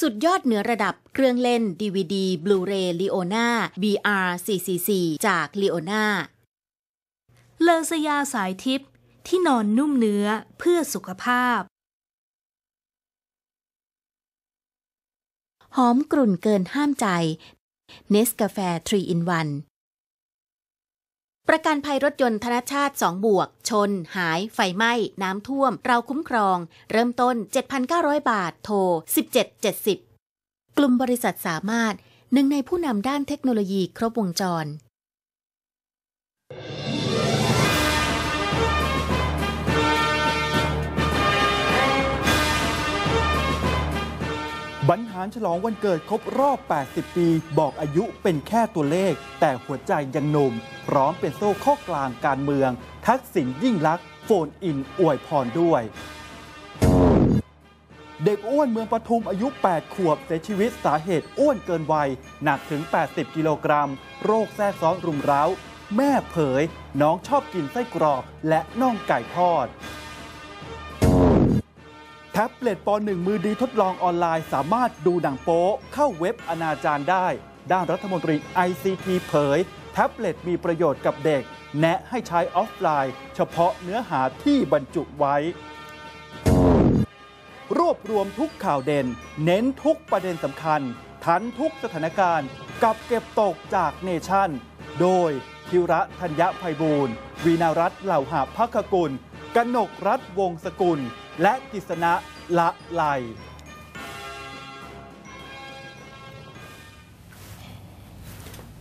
สุดยอดเหนือระดับเครื่องเล่น DVD Blu-ray Leona BR 444จาก Leona เลอสยาสายทิพย์ที่นอนนุ่มเนื้อเพื่อสุขภาพ หอมกลุ่นเกินห้ามใจ เนสกาแฟ 3 in 1 ประกันภัยรถยนต์ธนชาติ 2 บวก ชน หาย ไฟไหม้ น้ำท่วม เราคุ้มครอง เริ่มต้น 7,900 บาท โทร 1770 กลุ่มบริษัทสามารถหนึ่งในผู้นำด้านเทคโนโลยีครบวงจร บรรหารฉลองวันเกิดครบรอบ 80 ปี บอกอายุเป็นแค่ตัวเลข แต่หัวใจยังหนุ่ม พร้อมเป็นโซ่ข้อกลางการเมือง ทักษิณยิ่งลักษณ์โฟนอินอวยพรด้วย เด็กอ้วนเมืองปทุมอายุ 8 ขวบเสียชีวิตสาเหตุอ้วนเกินวัย หนักถึง 80 กิโลกรัม โรคแทรกซ้อนรุมเร้า แม่เผย น้องชอบกินไส้กรอกและน่องไก่ทอด แท็บเล็ตป .1 มือดีทดลองออนไลน์ สามารถดูหนังโป๊เข้าเว็บอนาจารได้ ด้านรัฐมนตรี ICT เผย แท็บเล็ตมีประโยชน์กับเด็ก แนะให้ใช้ออฟไลน์ เฉพาะเนื้อหาที่บรรจุไว้ รวบรวมทุกข่าวเด่น เน้นทุกประเด็นสำคัญ ทันทุกสถานการณ์ กับเก็บตกจากเนชั่น โดย ธิระธัญญภัยบูรณ์วีนารัตน์เหล่าหาพักกุล กนกรัฐวงศกุล และกิษณะละไล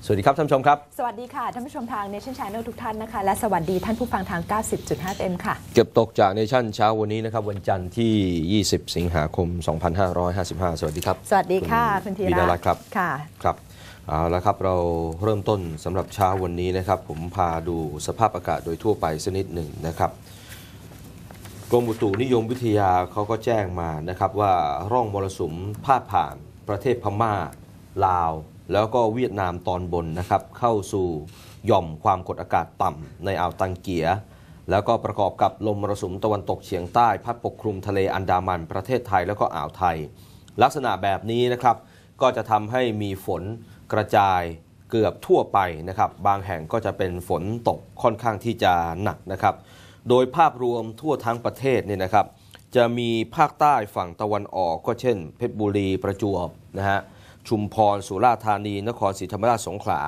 สวัสดีครับท่านผู้ชมครับ สวัสดีค่ะ ท่านผู้ชมทาง Nation Channel ทุกท่านนะคะ และสวัสดีท่านผู้ฟังทาง 90.5 FM ค่ะ เก็บตกจากเนชั่นเช้าวันนี้นะครับ วันจันทร์ที่ 20 สิงหาคม 2555 สวัสดีครับ สวัสดีค่ะคุณธีวีระนารัตน์ครับค่ะครับเอาละครับเราเริ่มต้นสำหรับเช้าวันนี้นะครับ ผมพาดูสภาพอากาศโดยทั่วไปสักนิดหนึ่งนะครับ กรมอุตุนิยมวิทยาเขาก็แจ้งมานะครับว่าร่องมรสุมพาดผ่านประเทศพม่า ลาว แล้วก็เวียดนามตอนบนนะครับเข้าสู่หย่อมความกดอากาศต่ำในอ่าวตังเกีย แล้วก็ประกอบกับลมมรสุมตะวันตกเฉียงใต้ พัดปกคลุมทะเลอันดามันประเทศไทยแล้วก็อ่าวไทย ลักษณะแบบนี้นะครับก็จะทำให้มีฝนกระจายเกือบทั่วไปนะครับ บางแห่งก็จะเป็นฝนตกค่อนข้างที่จะหนักนะครับ โดยภาพรวมทั่วทั้งประเทศเนี่ยนะครับ จะมีภาคใต้ฝั่งตะวันออกก็เช่น เพชรบุรีประจวบนะฮะชุมพรสุราษฎร์ธานี นครศรีธรรมราชสงขลา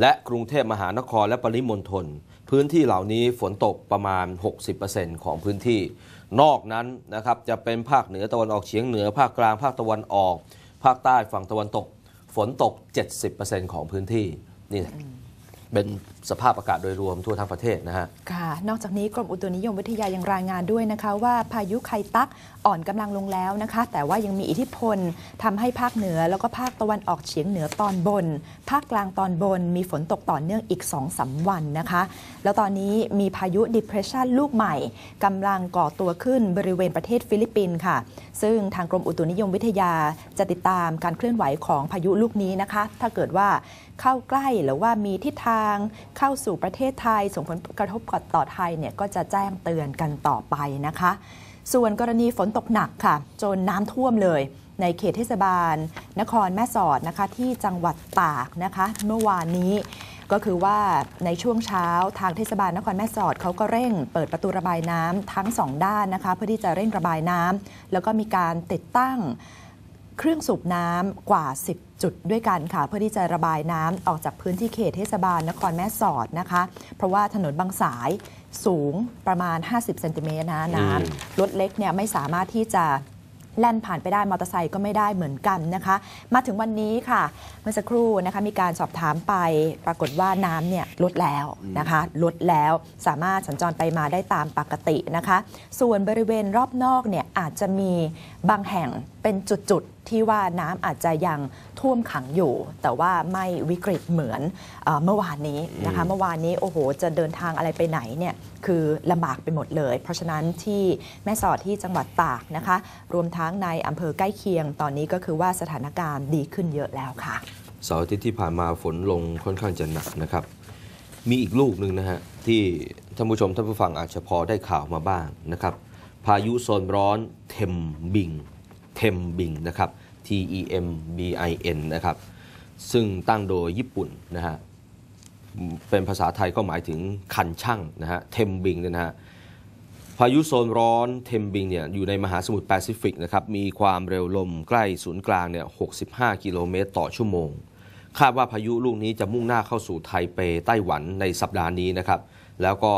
และกรุงเทพมหานครและปริมณฑลพื้นที่เหล่านี้ฝนตกประมาณ 60%ของพื้นที่ นอกนั้นนะครับจะเป็นภาคเหนือตะวันออกเฉียงเหนือภาคกลางภาคตะวันออก ภาคใต้ฝั่งตะวันตก ฝนตก 70%ของพื้นที่นี่ เป็นสภาพอากาศโดยรวมทั่วทั้งประเทศนะฮะ ค่ะ นอกจากนี้กรมอุตุนิยมวิทยายังรายงานด้วยนะคะว่าพายุไคตักอ่อนกำลังลงแล้วนะคะ แต่ว่ายังมีอิทธิพลทำให้ภาคเหนือแล้วก็ภาคตะวันออกเฉียงเหนือตอนบน ภาคกลางตอนบน มีฝนตกต่อเนื่องอีก2-3วันนะคะ แล้วตอนนี้มีพายุ depression ลูกใหม่กำลังก่อตัวขึ้นบริเวณประเทศฟิลิปปินส์ค่ะ ซึ่งทางกรมอุตุนิยมวิทยาจะติดตามการเคลื่อนไหวของพายุลูกนี้นะคะ ถ้าเกิดว่าเข้าใกล้หรือว่ามีทิศทางเข้าสู่ประเทศไทย ส่งผลกระทบกับต่อไทยเนี่ยก็จะแจ้งเตือนกันต่อไปนะคะ ส่วนกรณีฝนตกหนักค่ะ จนน้ำท่วมเลยในเขตเทศบาล นครแม่สอดนะคะที่จังหวัดตากนะคะ เมื่อวานนี้ก็คือว่าในช่วงเช้าทางเทศบาลนครแม่สอดเขาก็เร่งเปิดประตูระบายน้ำทั้งสองด้านนะคะ เพื่อที่จะเร่งระบายน้ำแล้วก็มีการติดตั้งเครื่องสูบน้ำกว่า 10 จุดด้วยกันค่ะ เพื่อที่จะระบายน้ำออกจากพื้นที่เขตเทศบาลนครแม่สอดนะคะ เพราะว่าถนนบางสายสูงประมาณ 50เซนติเมตรนะน้อืมำรถเล็กเนี่ยไม่สามารถที่จะแล่นผ่านไปได้มอเตอร์ไซค์ก็ไม่ได้เหมือนกันนะคะ มาถึงวันนี้ค่ะเมื่อสักครู่นะคะมีการสอบถามไปปรากฏว่าน้ำเนี่ยลดแล้วนะคะลดแล้วสามารถสัญจรไปมาได้ตามปกตินะคะ ส่วนบริเวณรอบนอกเนี่ยอาจจะมีบางแห่งเป็นจุดๆ ที่ว่าน้ำอาจจะยังท่วมขังอยู่ แต่ว่าไม่วิกฤตเหมือนเออเมื่อวานนี้นะคะเมื่อวานนี้โอ้โห จะเดินทางอะไรไปไหนเนี่ยคือลำบากไปหมดเลย เพราะฉะนั้นที่แม่สอดที่จังหวัดตากนะคะ รวมทั้งในอำเภอใกล้เคียงตอนนี้ก็คือว่าสถานการณ์ดีขึ้นเยอะแล้วค่ะ เสาร์อาทิตย์ที่ผ่านมาฝนลงค่อนข้างจะหนักนะครับ มีอีกลูกหนึ่งนะฮะที่ท่านผู้ชมท่านผู้ฟังอาจจะพอได้ข่าวมาบ้างนะครับ พายุโซนร้อนเทมบิงเทมบิงนะครับ T E M B I N นะครับ ซึ่งตั้งโดยญี่ปุ่นนะฮะเป็นภาษาไทยก็หมายถึงคันช่างนะฮะเทมบิงนะฮะ พายุโซนร้อนเทมบิงเนี่ยอยู่ในมหาสมุทรแปซิฟิกนะครับมีความเร็วลมใกล้ศูนย์กลางเนี่ย 65 กิโลเมตรต่อชั่วโมง คาดว่าพายุลูกนี้จะมุ่งหน้าเข้าสู่ไทเปไต้หวันในสัปดาห์นี้นะครับ แล้วก็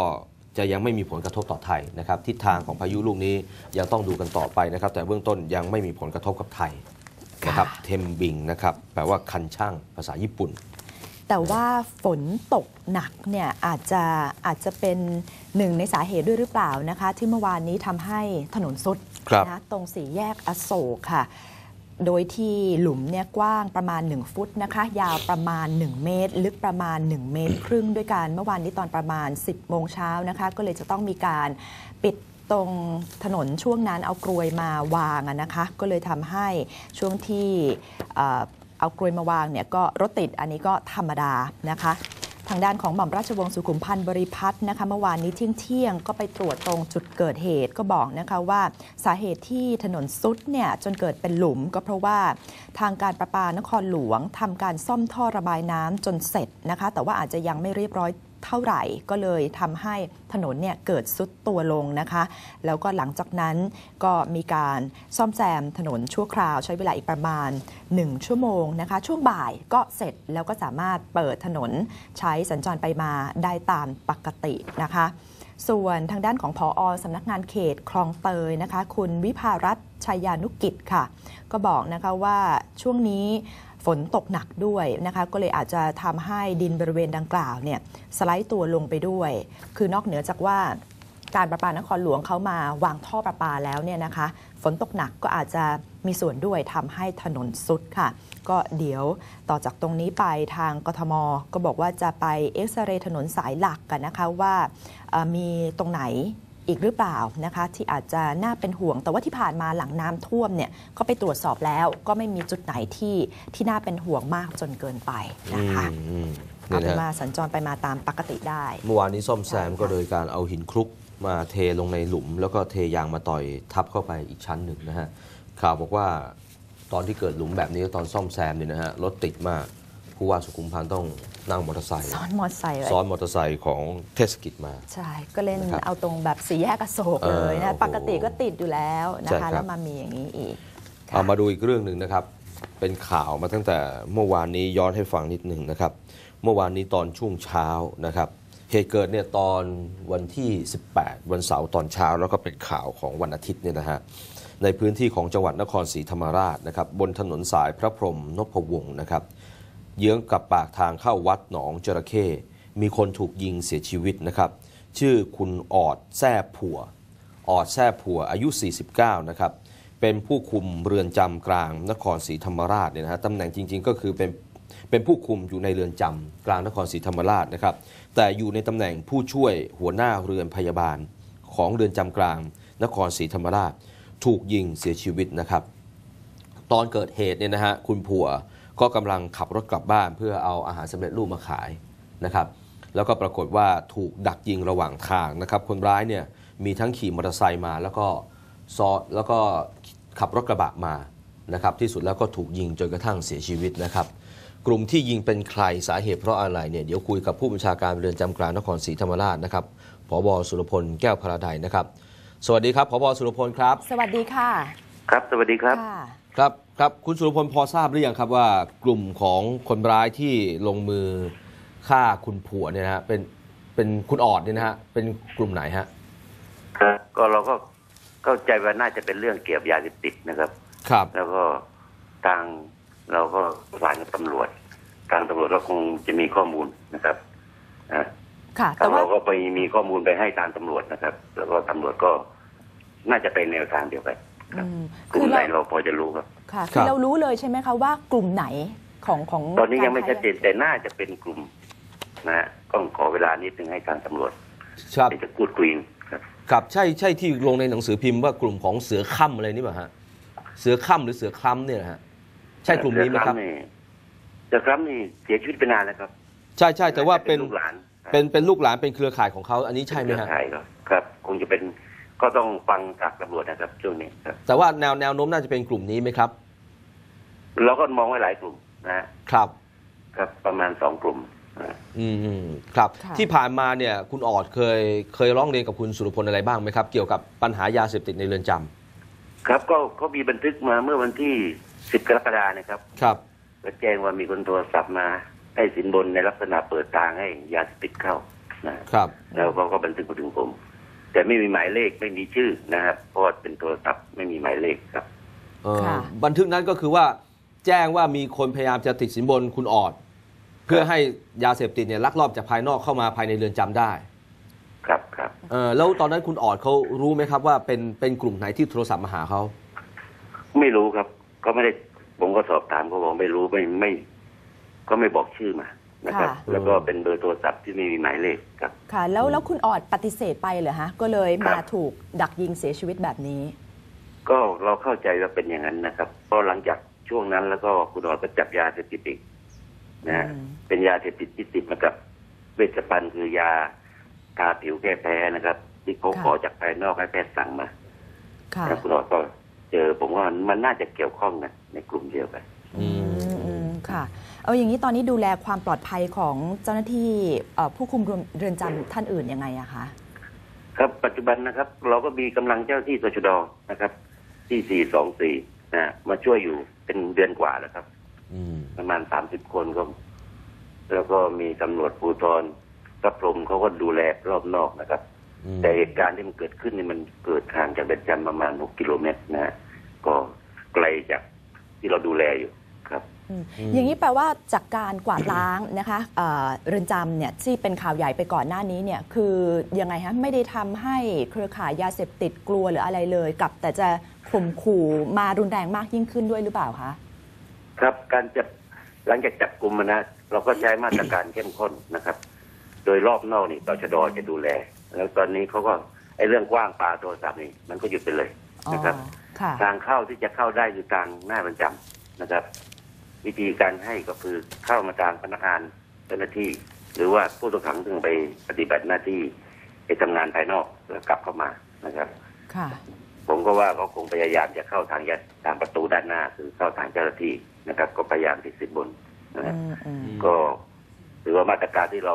จะยังไม่มีผลกระทบต่อไทยนะครับ ทิศทางของพายุลูกนี้ยังต้องดูกันต่อไปนะครับ แต่เบื้องต้นยังไม่มีผลกระทบกับไทยนะครับเทมบิงนะครับแปลว่าคันช่างภาษาญี่ปุ่น แต่ว่าฝนตกหนักเนี่ยอาจจะอาจจะเป็นหนึ่งในสาเหตุด้วยหรือเปล่านะคะ ที่เมื่อวานนี้ทำให้ถนนสุดครับนะตรงสี่แยกอโศกค่ะ โดยที่หลุมเนี่ยกว้างประมาณ 1 ฟุตนะคะ ยาวประมาณ 1 เมตร ลึกประมาณ 1 เมตร ครึ่งด้วยกันเมื่อวานนี้ตอนประมาณ 10โมงเช้านะคะ ก็เลยจะต้องมีการปิดตรงถนนช่วงนั้นเอากรวยมาวางอะนะคะ ก็เลยทำให้ช่วงที่ เอากรวยมาวางเนี่ยก็รถติดอันนี้ก็ธรรมดานะคะ ทางด้านของหม่อมราชวงศ์สุขุมพันธ์บริพัตรนะคะเมื่อวานนี้เที่ยงเที่ยงก็ไปตรวจตรงจุดเกิดเหตุก็บอกนะคะว่าสาเหตุที่ถนนซุดเนี่ยจนเกิดเป็นหลุมก็เพราะว่าทางการประปานครหลวงทำการซ่อมท่อระบายน้ำจนเสร็จนะคะแต่ว่าอาจจะยังไม่เรียบร้อย เท่าไหร่ก็เลยทำให้ถนนเนี่ยเกิดซุดตัวลงนะคะ แล้วก็หลังจากนั้นก็มีการซ่อมแซมถนนชั่วคราวใช้เวลาอีกประมาณ 1 ชั่วโมงนะคะ ช่วงบ่ายก็เสร็จแล้วก็สามารถเปิดถนนใช้สัญจรไปมาได้ตามปกตินะคะส่วนทางด้านของพออสำนักงานเขตคลองเตยนะคะ คุณวิภารัตน์ชัยยานุกิจค่ะ ก็บอกนะคะว่าช่วงนี้ ฝนตกหนักด้วยนะคะก็เลยอาจจะทำให้ดินบริเวณดังกล่าวเนี่ยสไลด์ตัวลงไปด้วย คือนอกเหนือจากว่าการประปานครหลวงเขามาวางท่อประปาแล้วเนี่ยนะคะ ฝนตกหนักก็อาจจะมีส่วนด้วยทำให้ถนนสุดค่ะ ก็เดี๋ยวต่อจากตรงนี้ไปทางกทม ก็บอกว่าจะไปเอ็กซเรย์ถนนสายหลักกันนะคะว่ามีตรงไหน อีกหรือเปล่านะคะที่อาจจะน่าเป็นห่วง แต่ว่าที่ผ่านมาหลังน้ำท่วมเนี่ยก็ไปตรวจสอบแล้ว ก็ไม่มีจุดไหนที่ที่น่าเป็นห่วงมากจนเกินไปนะคะอืมอืมเอานี่เป็นนะมาฮะสัญจรไปมาตามปกติได้ เมื่อวานนี้ซ่อมแซมใช่ค่ะก็โดยการเอาหินคลุกมาเทลงในหลุม แล้วก็เทยางมาต่อยทับเข้าไปอีกชั้นหนึ่งนะฮะข่าวบอกว่าตอนที่เกิดหลุมแบบนี้ตอนซ่อมแซมเนี่ยนะฮะรถติดมากผู้ว่าสุขุมพันธ์ต้อง นั่งมอเตอร์ไซค์ซ้อนมอเตอร์ไซค์ไว้ซ้อนมอเตอร์ไซค์ของเทศกิจมา ใช่ ก็เล่นนะครับเอาตรงแบบสีแยกอโศกเลยเออนะ โอ้โหปกติก็ติดอยู่แล้วนะใช่ครัคะ บ แล้วมามีอย่างนี้อีกค่ะเอามาดูอีกเรื่องหนึ่งนะครับ เป็นข่าวมาตั้งแต่เมื่อวานนี้ย้อนให้ฟังนิดหนึ่งนะครับ เมื่อวานนี้ตอนช่วงเช้านะครับ เหตุเกิดเนี่ยตอนวันที่ 18 วันเสาร์ตอนเช้า แล้วก็เป็นข่าวของวันอาทิตย์เนี่ยนะฮะ ในพื้นที่ของจังหวัดนครศรีธรรมราชนะครับ บนถนนสายพระพรหมนพวงศ์นะครับ เยื้องกับปากทางเข้าวัดหนองจระเข้มีคนถูกยิงเสียชีวิตนะครับ ชื่อคุณออดแซ่ผัว ออดแซ่ผัวอายุ 49 นะครับ เป็นผู้คุมเรือนจำกลางนครศรีธรรมราชเนี่ยนะฮะตำแหน่งจริง ๆ ก็คือเป็นเป็นผู้คุมอยู่ในเรือนจำกลางนครศรีธรรมราชนะครับ แต่อยู่ในตำแหน่งผู้ช่วยหัวหน้าเรือนพยาบาลของเรือนจำกลางนครศรีธรรมราช ถูกยิงเสียชีวิตนะครับ ตอนเกิดเหตุเนี่ยนะฮะคุณผัว ก็กำลังขับรถกลับบ้าน เพื่อเอาอาหารสำเร็จรูปมาขายนะครับ แล้วก็ปรากฏว่าถูกดักยิงระหว่างทางนะครับ คนร้ายเนี่ยมีทั้งขี่มอเตอร์ไซค์มา แล้วก็ซ้อนแล้วก็ขับรถกระบะมานะครับ ที่สุดแล้วก็ถูกยิงจนกระทั่งเสียชีวิตนะครับ กลุ่มที่ยิงเป็นใครสาเหตุเพราะอะไรเนี่ยเดี๋ยวคุยกับผู้บัญชาการเรือนจำกลางนครศรีธรรมราชนะครับผบสุรพลแก้วพระไดนะครับ สวัสดีครับผบสุรพลครับ สวัสดีค่ะ ครับ สวัสดีครับ ค่ะครับครับคุณสุรพลพอทราบหรือยังครับว่ากลุ่มของคนร้ายที่ลงมือฆ่าคุณผัวเนี่ยนะฮะเป็นเป็นคุณออดเนี่ยนะฮะเป็นกลุ่มไหนฮะครับก็เราก็เข้าใจว่าน่าจะเป็นเรื่องเกี่ยวกับยาเสพติดนะครับ ครับ แล้วก็ทางเราก็ประสานกับตำรวจ ทางตำรวจก็คงจะมีข้อมูลนะครับนะค่ะทาแต่งว่าเราก็ไปมีข้อมูลไปให้ทางตำรวจนะครับ แล้วก็ตำรวจก็น่าจะเป็นแนวทางเดียวกันอืม กลุ่คืมอไหนเราเราพอจะรู้ครับค่ะคคืรัอบเรารู้เลยใช่ไหมคะว่ากลุ่มไหนของของตอนนี้ยังไม่การชัดเจนแต่น่าจะเป็นกลุ่มนะฮะต้องขอเวลานิดนึงให้ทางตำรวจครับเดี๋ยวจะพูดคุยครับครับใช่ใช่ที่ลงในหนังสือพิมพ์ว่ากลุ่มของเสือค่ำอะไรนี่ป่ะฮะเสือค่ำหรือเสือคล้ำเนี่ยนะฮะใช่กลุ่มนี้ไหมครับเสือคล้ำนี่เสียชีวิตไปนานแล้วครับ ใช่ใช่แต่ว่าเป็นลูกหลานครับเป็นเป็นลูกหลานเป็นเครือข่ายของเขาอันนี้ใช่ไหมเครือฮะข่ายครับครับคงจะเป็น ก็ต้องฟังจากตำรวจนะครับช่วงนี้ครับ แต่ว่าแนวแนวโน้มน่าจะเป็นกลุ่มนี้ไหมครับ เราก็มองไว้หลายกลุ่มนะฮะครับ ครับประมาณสองกลุ่มนะอืมอืมครับค่ะที่ผ่านมาเนี่ย คุณออดเคยเคยร้องเรียนกับคุณสุรพลอะไรบ้างไหมครับ เกี่ยวกับปัญหายาเสพติดในเรือนจำครับก็ก็มีบันทึกมาเมื่อวันที่สิบกรกฎานะครับ ครับก็แจ้งว่ามีคนโทรศัพท์มาให้สินบนในลักษณะเปิดทางให้ยาเสพติดเข้านะครับ แล้วเขาก็บันทึกมาถึงผม แต่ไม่มีหมายเลขไม่มีชื่อนะครับ เพราะว่าเป็นโทรศัพท์ไม่มีหมายเลขครับเอ่อค่ะ บันทึกนั้นก็คือว่าแจ้งว่ามีคนพยายามจะติดสินบนคุณออด เพื่อให้ยาเสพติดเนี่ยลักลอบจากภายนอกเข้ามาภายในเรือนจำได้ครับครับ เออแล้วตอนนั้นคุณออดเขารู้ไหมครับว่าเป็นเป็นกลุ่มไหนที่โทรศัพท์มาหาเขาไม่รู้ครับเขาไม่ได้ผมก็สอบถามเขาบอกไม่รู้ไม่ไม่ ก็ไม่บอกชื่อมา นะครับ ค่ะ แล้วก็เป็นเบอร์โทรศัพท์ที่ไม่มีหมายเลขครับ ค่ะ แล้วแล้วคุณออดปฏิเสธไปเหรอฮะ ก็เลยครัมาบถูกดักยิงเสียชีวิตแบบนี้ ก็เราเข้าใจว่าเป็นอย่างนั้นนะครับเพราะหลังจากช่วงนั้นแล้วก็คุณออดก็จับยาเสพติดอีกนะฮะอืม เป็นยาเสพติดที่ติดมากับเวชภัณฑ์คือยาทาผิวแก้แพ้นะครับ ที่เขาขอจากภายนอกให้แพทย์สั่งมาค่ะแล้วคุณออดก็เจอผมว่ามันน่าจะเกี่ยวข้องนะในกลุ่มเดียวกัน อืมอืมค่ะ เอาอย่างนี้ตอนนี้ดูแลความปลอดภัยของเจ้าหน้าที่เอ่อผู้คุมเรือนจำท่านอื่นยังไงอะคะครับปัจจุบันนะครับ เราก็มีกำลังเจ้าหน้าที่ตชดนะครับที่424นะมาช่วยอยู่เป็นเดือนกว่าแล้วครับอืมประมาณ30คนก็ แล้วก็มีตำรวจภูธรพระพรหมเขาก็ดูแลรอบนอกนะครับอืมแต่เหตุการณ์ที่มันเกิดขึ้นนี่มันเกิดห่างจากเรือนจำประมาณ6กิโลเมตรนะฮะก็ไกลจากที่เราดูแลอยู่ครับ อืมอย่างนี้แปลว่าจากการกวาดล้างนะคะเอ่อเรือนจำเนี่ยที่เป็นข่าวใหญ่ไปก่อนหน้านี้เนี่ยคือยังไงฮะไม่ได้ทำให้เครือข่ายยาเสพติดกลัวหรืออะไรเลยกลับแต่จะข่มขู่มารุนแรงมากยิ่งขึ้นด้วยหรือเปล่าคะครับการจับหลังจากจับกลุ่มนะเราก็ใช้มาตรการเข้มข้นนะครับ โดยรอบนอกนี่ตชดจะดูแล แล้วตอนนี้เขาก็ไอ้เรื่องกว้างปลาโทรศัพท์นี่มันก็หยุดไปเลยอ๋อนะครับค่ะทางเข้าที่จะเข้าได้คือทางหน้าเรือนจำนะครับ วิธีการให้ก็คือเข้ามาทางพนักงานเจ้าหน้าที่ หรือว่าผู้ต้องขังซึ่งไปปฏิบัติหน้าที่ไปทำงานภายนอกแล้วกลับเข้ามานะครับ ค่ะ ผมก็ว่าเขาคงพยายามจะเข้าทางยัดทางประตูด้านหน้า คือเข้าทางเจ้าหน้าที่นะครับ ก็พยายามติดสินบนนะครับอืมอืมก็ถือว่ามาตรการที่เรา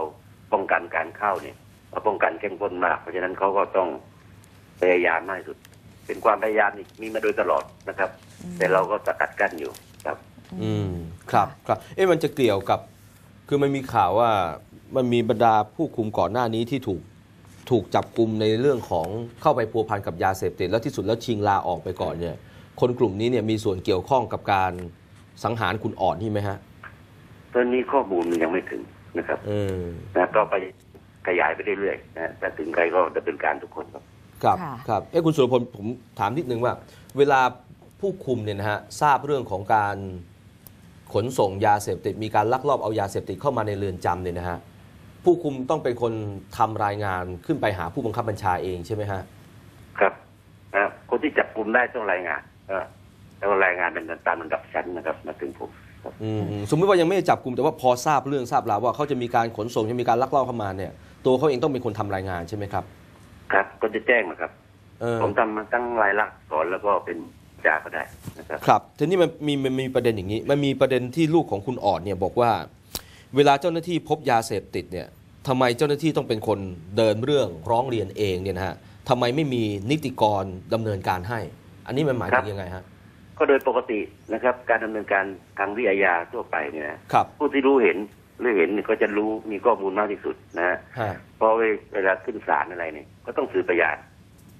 ป้องกันการเข้าเนี่ยเราป้องกันเข้มข้นมาก เพราะฉะนั้นเขาก็ต้องพยายามมากที่สุด เป็นความพยายามนี่มีมาโดยตลอดนะครับ แต่เราก็สกัดกั้นอยู่ครับ อืมครับครับเอ๊ะมันจะเกี่ยวกับ คือมันมีข่าวว่ามันมีบรรดาผู้คุมก่อนหน้านี้ที่ถูกถูกจับกลุ่มในเรื่องของเข้าไปพัวพันกับยาเสพติดแล้วที่สุดแล้วชิงลาออกไปก่อนเนี่ย คนกลุ่มนี้เนี่ยมีส่วนเกี่ยวข้องกับการสังหารคุณอ่อนนี่ไหมฮะตอนนี้ข้อมูลมันยังไม่ถึงนะครับเออนะก็ไปขยายไปเรื่อยๆนะแต่ถึงใครก็ดำเนินการทุกคนครับ ครับค่ะครับเอ้คุณสุรพลผมถามนิดนึงว่า เวลาผู้คุมเนี่ยนะฮะทราบเรื่องของการ ขนส่งยาเสพติดมีการลักลอบเอายาเสพติดเข้ามาในเรือนจำเนี่ยนะฮะผู้คุมต้องเป็นคนทำรายงานขึ้นไปหาผู้บังคับบัญชาเองใช่ไหมฮะครับนะคนที่จับกลุ่มได้ต้องรายงานเออแล้วก็รายงานเป็นตามลำดับชั้นนะครับมาถึงผมครับอืมอืมสมมติว่ายังไม่ได้จับกลุ่มแต่ว่าพอทราบเรื่องทราบราวว่าเขาจะมีการขนส่งจะมีการลักลอบเข้ามาเนี่ย ตัวเขาเองต้องเป็นคนทำรายงานใช่ไหมครับ ครับ ก็จะแจ้งนะครับ เออผมทำมาตั้งรายลักษณ์ก่อนแล้วก็เป็น จาก็ได้นะครับครับทีนี้มันมีมันมีประเด็นอย่างนี้ มันมีประเด็นที่ลูกของคุณอ่อนเนี่ยบอกว่า เวลาเจ้าหน้าที่พบยาเสพติดเนี่ยทำไมเจ้าหน้าที่ต้องเป็นคนเดินเรื่องร้องเรียนเองเนี่ยนะฮะทำไมไม่มีนิติกรดำเนินการให้ อันนี้มันหมายถึงยังไงฮะก็โดยปกตินะครับ การดำเนินการทางวิทยาทั่วไปเนี่ยนะครับผู้ที่รู้เห็นหรือเห็นเนี่ยก็จะรู้มีข้อมูลมากที่สุดนะฮะฮะเพราะเวลาขึ้นศาลอะไรเนี่ยก็ต้องสืบพยาน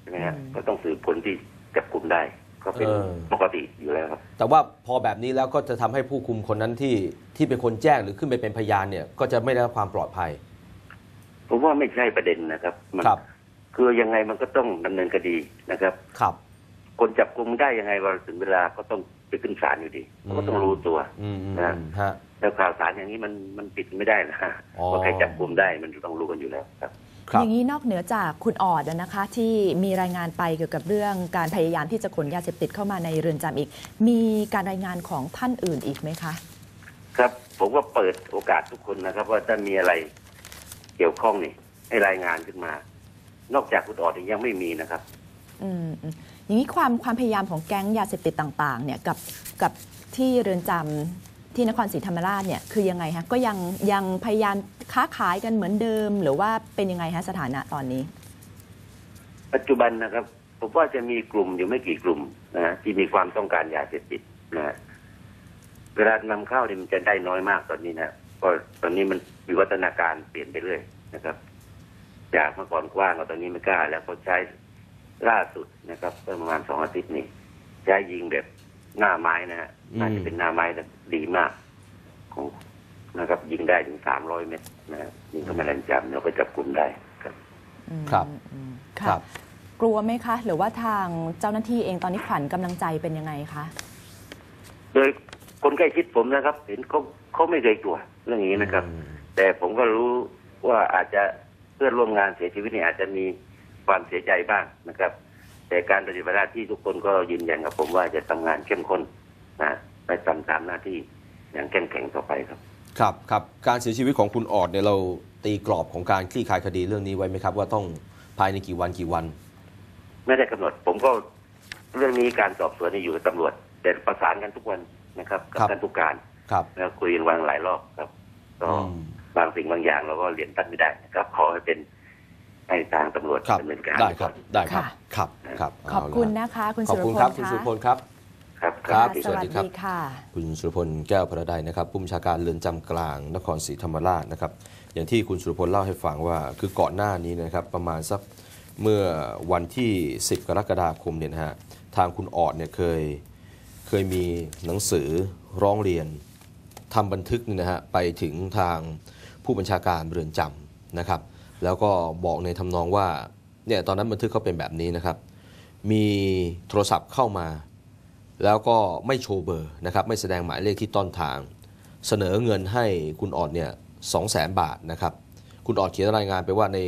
ใช่ไหมฮะอืมก็ต้องสืบผลที่จับกลุ่มได้ ก็เป็นเออ ปกติอยู่แล้วครับ แต่ว่าพอแบบนี้แล้วก็จะทำให้ผู้คุมคนนั้นที่ที่เป็นคนแจ้งหรือขึ้นไปเป็นพยานเนี่ยก็จะไม่ได้รับความปลอดภัย ผมว่าไม่ใช่ประเด็นนะครับมันครับ คือยังไงมันก็ต้องดำเนินคดีนะครับ ครับ คนจับกลุ่มได้ยังไงว่าถึงเวลาก็ต้องไปขึ้นศาลอยู่ดีเขาก็ต้องรู้ตัว อืมอืมนะ อืมฮะ แล้วข่าวสารอย่างนี้มันมันปิดไม่ได้นะอ๋อ ว่าใครจับกลุ่มได้มันต้องรู้กันอยู่แล้วครับครับ อย่างนี้นอกเหนือจากคุณออดนะคะ ที่มีรายงานไปเกี่ยวกับเรื่องการพยายามที่จะขนยาเสพติดเข้ามาในเรือนจำอีก มีการรายงานของท่านอื่นอีกไหมคะ ครับผมก็เปิดโอกาสทุกคนนะครับ ว่าถ้ามีอะไรเกี่ยวข้องนี่ให้รายงานขึ้นมา นอกจากคุณออดยังไม่มีนะครับ อืมอืมอย่างนี้ความความพยายามของแก๊งยาเสพติดต่าง ๆ เนี่ยกับกับที่เรือนจำ ที่นครศรีธรรมราชเนี่ยคือยังไงฮะก็ยังยังพยายามค้าขายกันเหมือนเดิม หรือว่าเป็นยังไงฮะสถานะตอนนี้ ปัจจุบันนะครับผมว่าจะมีกลุ่มอยู่ไม่กี่กลุ่มนะฮะที่มีความต้องการยาเสพติดนะฮะเวลานำเข้าเนี่ยมันจะได้น้อยมากตอนนี้นะก็ตอนนี้มันวิวัฒนาการเปลี่ยนไปเรื่อยนะครับจากเมื่อก่อนกว้างกว่าตอนนี้ไม่กล้า แล้วเขาใช้ล่าสุดนะครับเมื่อประมาณสองอาทิตย์นี่ใช้ยิงแบบ หน้าไม้นะฮะอืมน่าจะเป็นหน้าไม้นะดีมากของนะครับ ยิงได้ถึงสามร้อยเมตรนะฮะยิงเข้ามาแรงจำเราก็จับกลุ่มได้ครับอืมครับอืมคค่ะรับกลัวไหมคะ หรือว่าทางเจ้าหน้าที่เองตอนนี้ขวัญกำลังใจเป็นยังไงคะ โดยคนใกล้ชิดผมนะครับ เห็นเขาเขาไม่เคยกลัวเรื่องนี้นะครับ อืม แต่ผมก็รู้ว่าอาจจะเพื่อนร่วมงานเสียชีวิตเนี่ยอาจจะมีความเสียใจบ้างนะครับ แต่การปฏิบัติหน้าที่ทุกคนก็ยืนยันกับผมว่าจะทำงานเข้มข้นนะไปทำตามหน้าที่อย่างเข้มแข็งต่อไปครับ ครับครับการเสียชีวิตของคุณออดเนี่ยเราตีกรอบของการคลี่คลายคดีเรื่องนี้ไว้ไหมครับ ว่าต้องภายในกี่วันกี่วัน ไม่ได้กำหนด ผมก็เรื่องนี้การสอบสวนเนี่ยอยู่กับตำรวจ แต่ประสานกันทุกวันนะครับกับครับท่านผู้การครับแล้วคุยกันวันหลายรอบครับ ก็อืมบางสิ่งบางอย่างเราก็เรียนตั้งไม่ได้นะครับ ขอให้เป็น ให้ทางตำรวจครับดำเนินการได้ครับได้ครับค่ะ ครับครับขอบคุณเาละนะคะ คุณขอสุบรคุณพครับลคุณค่ะสุรพลครับ ครับ ครับค่ะสวัสดีครับสวัสดีค่ะคุณสุรพลแก้วพระได้นะครับผู้บัญชาการเรือนจำกลางนครศรีธรรมราชนะครับ อย่างที่คุณสุรพลเล่าให้ฟังว่า คือก่อนหน้านี้นะครับประมาณสักเมื่อวันที่ 10 กรกฎาคมเนี่ยนะฮะทางคุณออดเนี่ยเคยเคยมีหนังสือร้องเรียนทำบันทึกเนี่ยนะฮะไปถึงทางผู้บัญชาการเรือนจำนะครับ แล้วก็บอกในทำนองว่าเนี่ยตอนนั้นบันทึกเขาเป็นแบบนี้นะครับ มีโทรศัพท์เข้ามา แล้วก็ไม่โชว์เบอร์นะครับไม่แสดงหมายเลขที่ต้นทาง เสนอเงินให้คุณออดเนี่ยสองแสนบาทนะครับ คุณออดเขียนรายงานไปว่าใน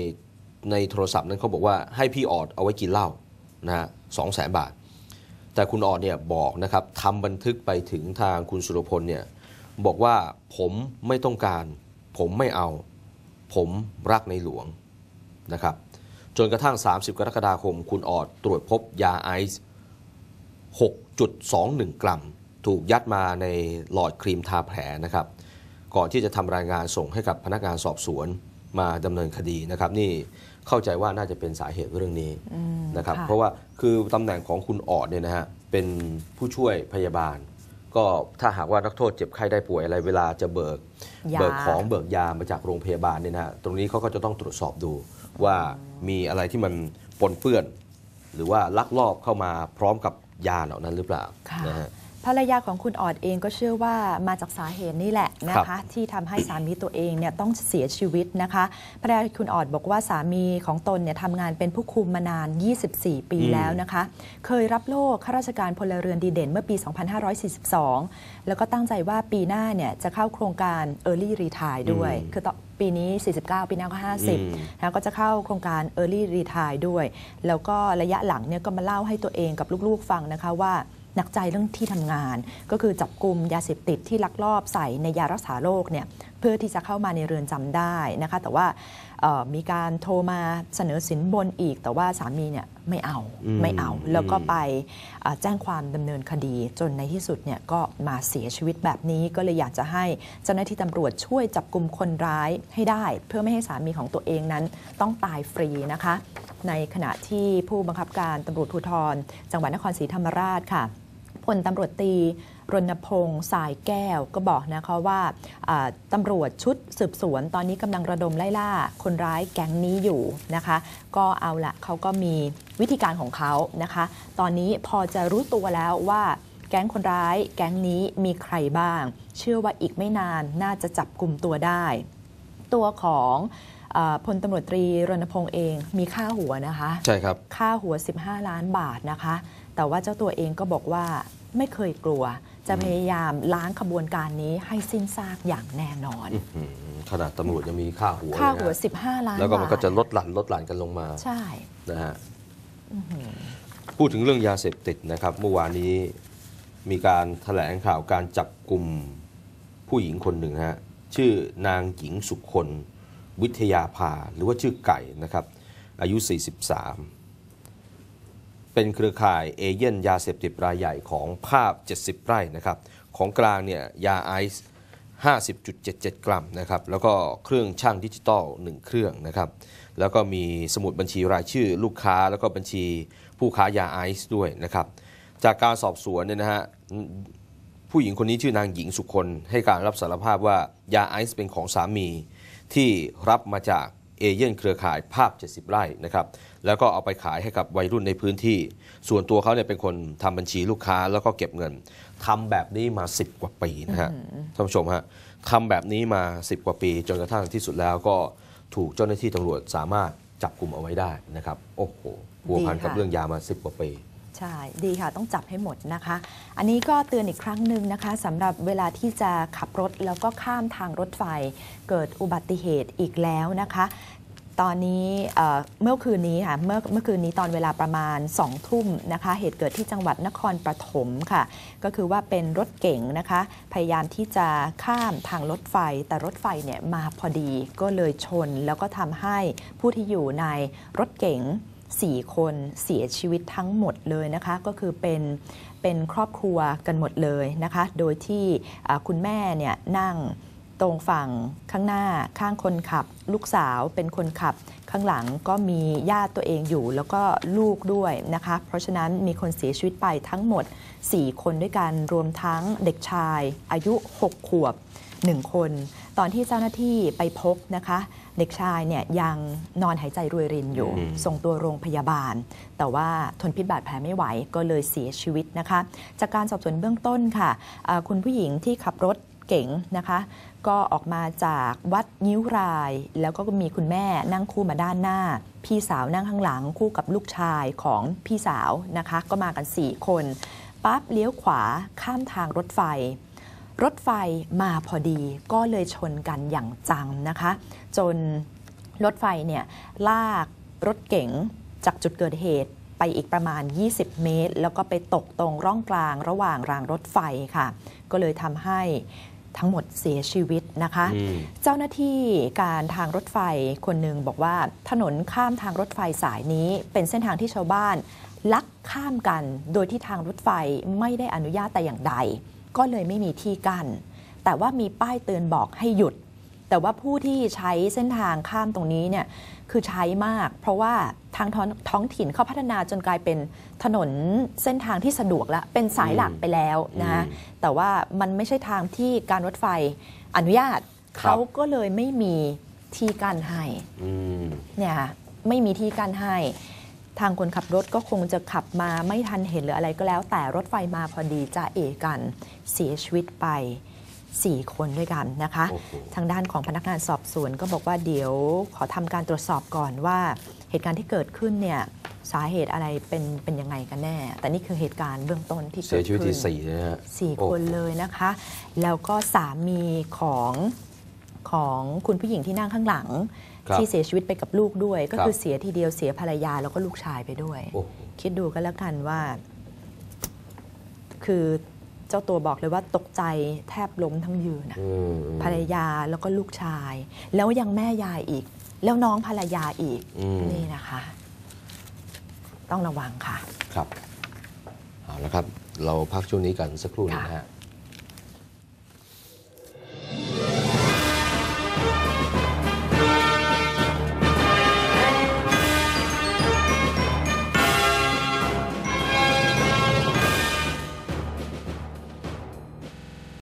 ในโทรศัพท์นั้นเขาบอกว่าให้พี่ออดเอาไว้กินเหล้านะฮะสองแสนบาท แต่คุณออดเนี่ยบอกนะครับทำบันทึกไปถึงทางคุณสุรพลเนี่ยบอกว่าผมไม่ต้องการ ผมไม่เอา ผมรักในหลวงนะครับจนกระทั่ง 30 กรกฎาคม คุณออดตรวจพบยาไอซ์ 6.21 กรัม ถูกยัดมาในหลอดครีมทาแผลนะครับ ก่อนที่จะทำรายงานส่งให้กับพนักงานสอบสวนมาดำเนินคดีนะครับ นี่เข้าใจว่าน่าจะเป็นสาเหตุเรื่องนี้นะครับค่ะเพราะว่าคือตำแหน่งของคุณออดเนี่ยนะฮะเป็นผู้ช่วยพยาบาล ก็ถ้าหากว่านักโทษเจ็บไข้ได้ป่วยอะไรเวลาจะเบิกยาเบิกของเบิกยามาจากโรงพยาบาลเนี่ยนะฮะตรงนี้เขาก็จะต้องตรวจสอบดูว่ามีอะไรที่มันปนเปื้อน หรือว่าลักลอบเข้ามาพร้อมกับยาเหล่านั้นหรือเปล่าค่ะนะฮะ ภรรยาของคุณออดเองก็เชื่อว่ามาจากสาเหตุนี่แหละนะครัคะบที่ทำให้สามีตัวเองเนี่ยต้องเสียชีวิตนะคะภรรยาคุณออดบอกว่าสามีของตนเนี่ยทำงานเป็นผู้คุมมานาน 24 ปีแล้วนะคะ เคยรับโล่ข้าราชการพลเรือนดีเด่นเมื่อปี 2542 แล้วก็ตั้งใจว่าปีหน้าเนี่ยจะเข้าโครงการ Early Retire ด้วยอืมคือต่อปีนี้ 49 ปีหน้าก็อืม50 แล้วก็จะเข้าโครงการ Early Retire ด้วย แล้วก็ระยะหลังเนี่ยก็มาเล่าให้ตัวเองกับลูกๆฟังนะคะว่า หนักใจเรื่องที่ทำงาน ก็คือจับกลุ่มยาเสพติดที่ลักลอบใส่ในยารักษาโรคเนี่ยเพื่อที่จะเข้ามาในเรือนจำได้นะคะแต่ว่าเอ่อมีการโทรมาเสนอสินบนอีก แต่ว่าสามีเนี่ยไม่เอาอืมไม่เอา แล้วก็อืมไปเอ่อแจ้งความดำเนินคดีจนในที่สุดเนี่ยก็มาเสียชีวิตแบบนี้ก็เลยอยากจะให้เจ้าหน้าที่ตำรวจช่วยจับกลุ่มคนร้ายให้ได้ เพื่อไม่ให้สามีของตัวเองนั้นต้องตายฟรีนะคะ ในขณะที่ผู้บังคับการตำรวจภูธรจังหวัดนครศรีธรรมราชค่ะ พลตำรวจตรีรณพงษ์สายแก้วก็บอกนะคะว่าตำรวจชุดสืบสวนตอนนี้กำลังระดมไล่ล่าคนร้ายแก๊งนี้อยู่นะคะ ก็เอาละเขาก็มีวิธีการของเขานะคะ ตอนนี้พอจะรู้ตัวแล้วว่าแก๊งคนร้าย แก๊งนี้มีใครบ้าง เชื่อว่าอีกไม่นานน่าจะจับกลุ่มตัวได้ ตัวของอพลตำรวจตรีรณพงษ์เองมีค่าหัวนะคะ ใช่ครับ ค่าหัว 15 ล้านบาทนะคะ แต่ว่าเจ้าตัวเองก็บอกว่า ไม่เคยกลัว จะพยายามล้างขบวนการนี้ให้สิ้นซากอย่างแน่นอนอืมขนาดตำรวจยังมีค่าหัวค่าเลยนะหัว 15 ล้านแล้วก็มันบาทก็จะลดหลั่นลดหลั่นกันลงมา ใช่นะฮะพูดถึงเรื่องยาเสพติดนะครับ เมื่อวานนี้มีการแถลงข่าวการจับกลุ่มผู้หญิงคนหนึ่งฮะชื่อนางหญิงสุคน วิทยาภาหรือว่าชื่อไก่นะครับ อายุ 43ไป เป็นเครือข่ายเอเย่นยาเสพติดรายใหญ่ของภาพ 70 ไร่นะครับของกลางเนี่ยยาไอซ์50.77 กรัมนะครับแล้วก็เครื่องช่างดิจิตอล1เครื่องนะครับแล้วก็มีสมุดบัญชีรายชื่อลูกค้า แล้วก็บัญชีผู้ค้ายาไอซ์ด้วยนะครับจากการสอบสวนเนี่ยนะฮะผู้หญิงคนนี้ชื่อนางหญิงสุคนให้การรับสารภาพว่ายาไอซ์เป็นของสามีที่รับมาจาก เอเย่นเครือข่ายภาพ 70 ไร่นะครับแล้วก็เอาไปขายให้กับวัยรุ่นในพื้นที่ ส่วนตัวเขาเนี่ยเป็นคนทำบัญชีลูกค้าแล้วก็เก็บเงินทำแบบนี้มา 10 กว่าปีนะฮะท่านผู้ชมฮะทำแบบนี้มา 10 กว่าปี จนกระทั่งที่สุดแล้วก็ถูกเจ้าหน้าที่ตำรวจสามารถจับกลุ่มเอาไว้ได้นะครับ โอ้โหพัวพันกับเรื่องยามา 10 กว่าปี ใช่ ดีค่ะต้องจับให้หมดนะคะ อันนี้ก็เตือนอีกครั้งหนึ่งนะคะสำหรับเวลาที่จะขับรถแล้วก็ข้ามทางรถไฟ เกิดอุบัติเหตุอีกแล้วนะคะตอนนี้เมื่อคืนนี้ค่ะเมื่อเมื่อคืนนี้ตอนเวลาประมาณ2ทุ่มนะคะเหตุเกิดที่จังหวัดนครปฐมค่ะ ก็คือว่าเป็นรถเก๋งนะคะ พยายามที่จะข้ามทางรถไฟ แต่รถไฟเนี่ยมาพอดีก็เลยชน แล้วก็ทำให้ผู้ที่อยู่ในรถเก๋ง 4 คนเสียชีวิตทั้งหมดเลยนะคะ ก็คือเป็นเป็นครอบครัวกันหมดเลยนะคะ โดยที่คุณแม่เนี่ยนั่งตรงฝั่งข้างหน้าข้างคนขับ ลูกสาวเป็นคนขับ ข้างหลังก็มีญาติตัวเองอยู่ แล้วก็ลูกด้วยนะคะ เพราะฉะนั้นมีคนเสียชีวิตไปทั้งหมด 4 คนด้วยกันรวมทั้งเด็กชาย อายุ 6 ขวบ 1 คน ตอนที่เจ้าหน้าที่ไปพบนะคะ เด็กชายเนี่ยยังนอนหายใจรวยรินอยู่อืมส่งตัวโรงพยาบาล แต่ว่าทนพิษบาดแผลไม่ไหวก็เลยเสียชีวิตนะคะ จากการสอบสวนเบื้องต้นค่ะอ่าคุณผู้หญิงที่ขับรถเก๋งนะคะ ก็ออกมาจากวัดนิ้วราย แล้วก็มีคุณแม่นั่งคู่มาด้านหน้า พี่สาวนั่งข้างหลังคู่กับลูกชายของพี่สาวนะคะ ก็มากัน 4 คนปั๊บเลี้ยวขวาข้ามทางรถไฟ รถไฟมาพอดีก็เลยชนกันอย่างจังนะคะ จนรถไฟเนี่ยลากรถเก๋งจากจุดเกิดเหตุไปอีกประมาณ 20 เมตร แล้วก็ไปตกตรงร่องกลางระหว่างรางรถไฟค่ะ ก็เลยทำให้ทั้งหมดเสียชีวิตนะคะอืมเจ้าหน้าที่การทางรถไฟคนหนึ่งบอกว่าถนนข้ามทางรถไฟสายนี้เป็นเส้นทางที่ชาวบ้าน ลักข้ามกันโดยที่ทางรถไฟไม่ได้อนุญาตแต่อย่างใด ก็เลยไม่มีที่กั้นแต่ว่ามีป้ายเตือนบอกให้หยุด แต่ว่าผู้ที่ใช้เส้นทางข้ามตรงนี้เนี่ยคือใช้มาก เพราะว่าทางท้องท้องถิ่นเขาพัฒนาจนกลายเป็นถนนเส้นทางที่สะดวกแล้วเป็นสายหลักไปแล้วนะอืมแต่ว่ามันไม่ใช่ทางที่การรถไฟอนุญาตครับเขาก็เลยไม่มีที่กั้นให้อืมเนี่ยค่ะไม่มีที่กั้นให้ ทางคนขับรถก็คงจะขับมาไม่ทันเห็นหรืออะไรก็แล้ว แต่รถไฟมาพอดีจะเอกันเสียชีวิตไป 4 คนด้วยกันนะคะโอ้โหทางด้านของพนักงานสอบสวนก็บอกว่าเดี๋ยวขอทำการตรวจสอบก่อนว่า เหตุการณ์ที่เกิดขึ้นเนี่ยสาเหตุอะไรเป็นเป็นยังไงกันแน่ แต่นี่คือเหตุการณ์เบื้องต้นที่เสีเกิยดชีวิตขึ้นที่สี่นะฮะสี่โอ้คนเลยนะคะ แล้วก็สามีของของคุณผู้หญิงที่นั่งข้างหลังครับ ที่เสียชีวิตไปกับลูกด้วย ก็คือเสียทีเดียวเสียภรรยาแล้วก็ลูกชายไปด้วย คิดดูก็แล้วกันว่า คือเจ้าตัวบอกเลยว่าตกใจแทบล้มทั้งยืนภรรยาแล้วก็ลูกชาย แล้วยังแม่ยายอีก แล้วน้องภรรยาอีกนี่นะคะ ต้องระวังค่ะ ครับเอาละครับ เราพักช่วงนี้กันสักครู่นะฮะ